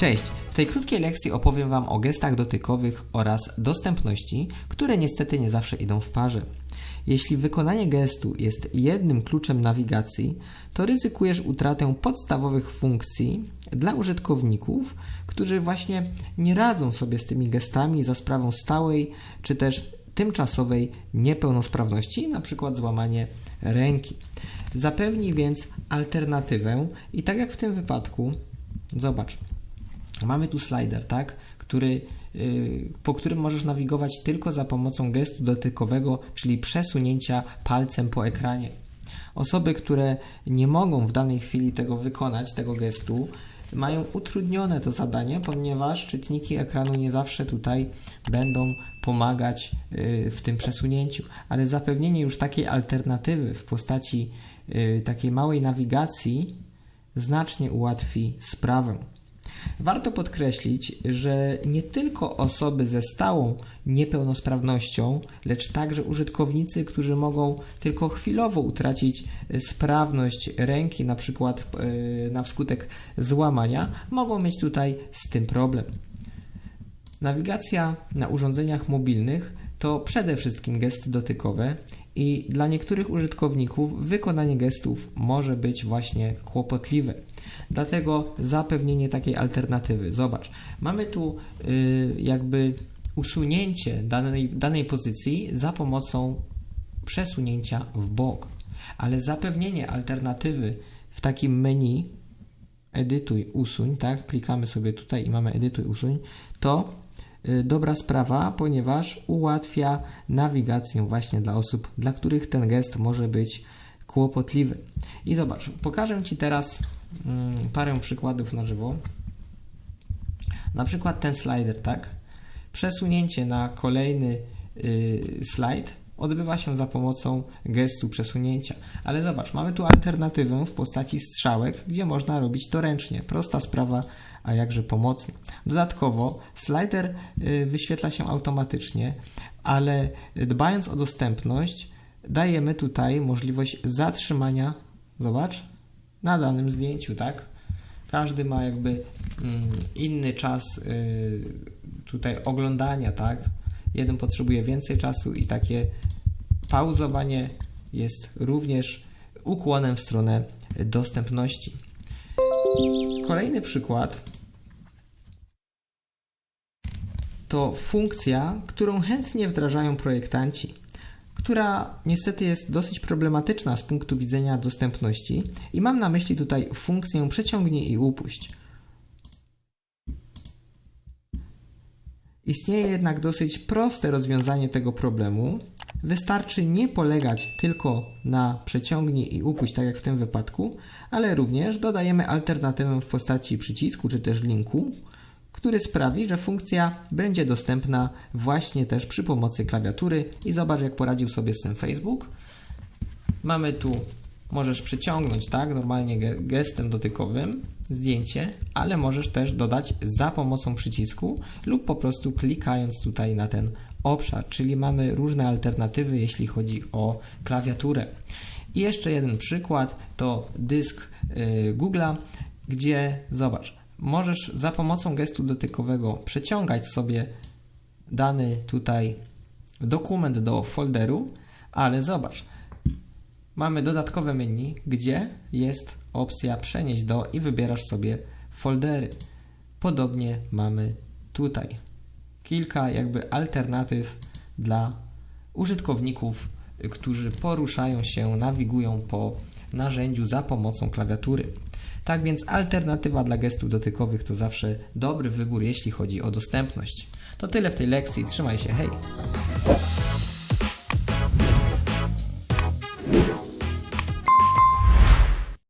Cześć! W tej krótkiej lekcji opowiem Wam o gestach dotykowych oraz dostępności, które niestety nie zawsze idą w parze. Jeśli wykonanie gestu jest jednym kluczem nawigacji, to ryzykujesz utratę podstawowych funkcji dla użytkowników, którzy właśnie nie radzą sobie z tymi gestami za sprawą stałej czy też tymczasowej niepełnosprawności, np. złamanie ręki. Zapewni więc alternatywę i tak jak w tym wypadku, zobacz, mamy tu slider, tak, który yy, po którym możesz nawigować tylko za pomocą gestu dotykowego, czyli przesunięcia palcem po ekranie. Osoby, które nie mogą w danej chwili tego wykonać, tego gestu, mają utrudnione to zadanie, ponieważ czytniki ekranu nie zawsze tutaj będą pomagać yy, w tym przesunięciu, ale zapewnienie już takiej alternatywy w postaci yy, takiej małej nawigacji znacznie ułatwi sprawę. Warto podkreślić, że nie tylko osoby ze stałą niepełnosprawnością, lecz także użytkownicy, którzy mogą tylko chwilowo utracić sprawność ręki, na przykład yy, na wskutek złamania, mogą mieć tutaj z tym problem. Nawigacja na urządzeniach mobilnych to przede wszystkim gesty dotykowe i dla niektórych użytkowników wykonanie gestów może być właśnie kłopotliwe. Dlatego zapewnienie takiej alternatywy. Zobacz, mamy tu yy, jakby usunięcie danej, danej pozycji za pomocą przesunięcia w bok, ale zapewnienie alternatywy w takim menu edytuj, usuń, tak, klikamy sobie tutaj i mamy edytuj, usuń, to dobra sprawa, ponieważ ułatwia nawigację właśnie dla osób, dla których ten gest może być kłopotliwy. I zobacz, pokażę Ci teraz mm, parę przykładów na żywo. Na przykład ten slider, tak? Przesunięcie na kolejny yy, slajd odbywa się za pomocą gestu przesunięcia. Ale zobacz, mamy tu alternatywę w postaci strzałek, gdzie można robić to ręcznie. Prosta sprawa, a jakże pomocna. Dodatkowo slider yy, wyświetla się automatycznie, ale dbając o dostępność, dajemy tutaj możliwość zatrzymania, zobacz, na danym zdjęciu, tak? Każdy ma jakby mm, inny czas y, tutaj oglądania, tak? Jeden potrzebuje więcej czasu i takie pauzowanie jest również ukłonem w stronę dostępności. Kolejny przykład to funkcja, którą chętnie wdrażają projektanci która niestety jest dosyć problematyczna z punktu widzenia dostępności i mam na myśli tutaj funkcję przeciągnij i upuść. Istnieje jednak dosyć proste rozwiązanie tego problemu. Wystarczy nie polegać tylko na przeciągnij i upuść, tak jak w tym wypadku, ale również dodajemy alternatywę w postaci przycisku czy też linku, który sprawi, że funkcja będzie dostępna właśnie też przy pomocy klawiatury i zobacz jak poradził sobie z tym Facebook. Mamy tu, możesz przyciągnąć, tak, normalnie gestem dotykowym zdjęcie, ale możesz też dodać za pomocą przycisku lub po prostu klikając tutaj na ten obszar, czyli mamy różne alternatywy, jeśli chodzi o klawiaturę. I jeszcze jeden przykład to dysk yy, Google'a, gdzie zobacz, możesz za pomocą gestu dotykowego przeciągać sobie dany tutaj dokument do folderu, ale zobacz, mamy dodatkowe menu, gdzie jest opcja przenieść do i wybierasz sobie foldery. Podobnie mamy tutaj kilka jakby alternatyw dla użytkowników, którzy poruszają się, nawigują po narzędziu za pomocą klawiatury. Tak więc alternatywa dla gestów dotykowych to zawsze dobry wybór, jeśli chodzi o dostępność. To tyle w tej lekcji. Trzymaj się, hej!